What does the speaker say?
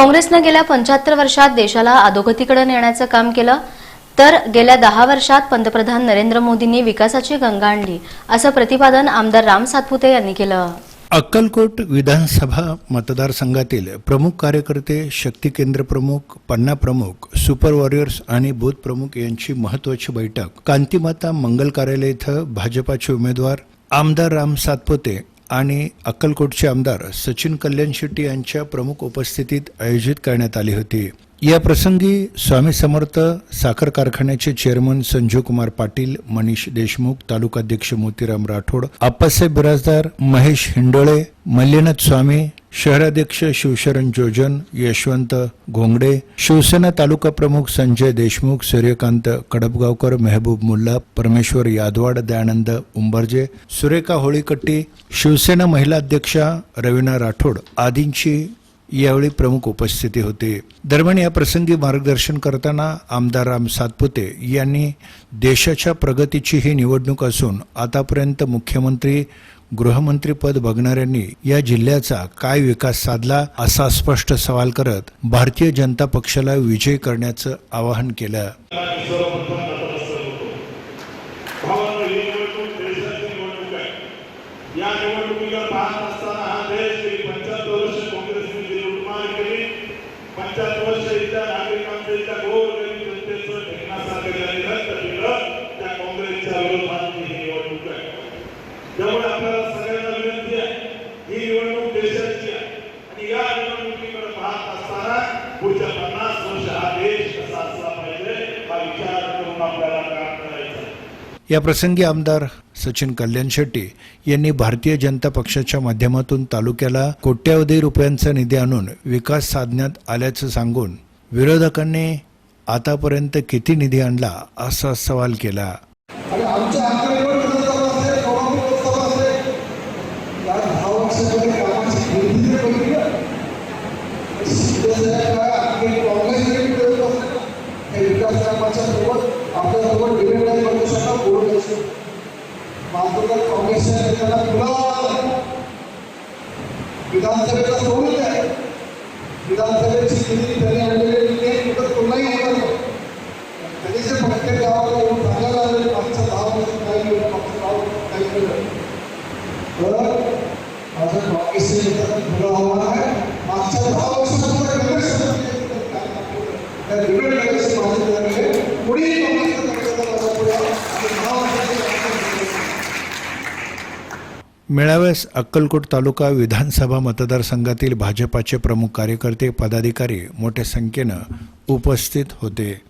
काँग्रेसनं गेल्या पंच्याहत्तर वर्षात देशाला अधोगतीकडे नेण्याचं काम केलं तर गेल्या दहा वर्षात पंतप्रधान नरेंद्र मोदींनी विकासाची गंगा आणली असं प्रतिपादन आमदार राम सातपुते यांनी केलं. अक्कलकोट विधानसभा मतदारसंघातील प्रमुख कार्यकर्ते शक्ती केंद्र प्रमुख पन्ना प्रमुख सुपर वॉरियर्स आणि बूथ प्रमुख यांची महत्वाची बैठक कांतीमाता मंगल कार्यालय इथं भाजपाचे उमेदवार आमदार राम सातपुते आणि अक्कलकोटचे आमदार सचिन कल्याण शेट्टी यांच्या प्रमुख उपस्थितीत आयोजित करण्यात आली होती. या प्रसंगी स्वामी समर्थ साखर कारखान्याचे चेअरमन संजू कुमार पाटील मनीष देशमुख तालुकाध्यक्ष मोतीराम राठोड आप्पासाहेब बिराजदार महेश हिंडोळे मल्लीनाथ स्वामी शहराध्यक्ष शिवशरण जोजन यशवंत घोंगडे शिवसेना तालुका प्रमुख संजय देशमुख सूर्यकांत कडपगावकर मेहबूब मुल्ला परमेश्वर यादवाड दयानंद उंबर्जे सुरेखा होळीकट्टी शिवसेना महिला अध्यक्षा रवीना राठोड आदींची यावेळी प्रमुख उपस्थिती होते. दरम्यान या प्रसंगी मार्गदर्शन करताना आमदार राम सातपुते यांनी देशाच्या प्रगतीची ही निवडणूक असून आतापर्यंत मुख्यमंत्री गृहमंत्रीपद बघणाऱ्यांनी या जिल्ह्याचा काय विकास साधला असा स्पष्ट सवाल करत भारतीय जनता पक्षाला विजय करण्याचं आवाहन केलं. या निवडणुकीला पाहत असताना हा देश पंच्याहत्तर वर्ष इथल्या नागरिकांचं इथल्या गोरगरीब जनतेचं ढेकणासारखं रक्त पिलं त्या काँग्रेसच्या विरोधात ही निवडणूक आहे. त्यामुळे आपल्याला सगळ्यांना विनंती आहे ही निवडणूक देशाची आहे. आणि या निवडणुकीकडे पाहत असताना पुढच्या पन्नास वर्ष हा देश कसा असला पाहिजे हा विचार करून आपल्याला काम या प्रसंगी आमदार सचिन कल्याण शेट्टी यांनी भारतीय जनता पक्षाच्या माध्यमातून तालुक्याला कोट्यावधी रुपयांचा निधी आणून विकास साधण्यात आल्याचं सांगून विरोधकांनी आतापर्यंत किती निधी आणला असा सवाल केला. आपल्यासोबत मातृगत काँग्रेसच्या नेत्याला पुन्हा विधानसभेला सोडून द्या. विधानसभेची स्थिती त्यांनी आणलेले निर्णय कुठं पुन्हाही होणार त्यांनी जे प्रत्येक गावाला येऊन सांगायला आलेले मागच्या दहा वर्ष काही मिळून मागच्या दहा वर्ष काही मिळून तर माझं काँग्रेसच्या नेत्याला पुन्हा आव्हान आहे. मागच्या दहा वर्षात काँग्रेस त्या निवडणुकीचे माझे पुढील मेळाव्यास अक्कलकोट तालुका विधानसभा मतदारसंघातील भाजपाचे प्रमुख कार्यकर्ते पदाधिकारी मोठ्या संख्येनं उपस्थित होते.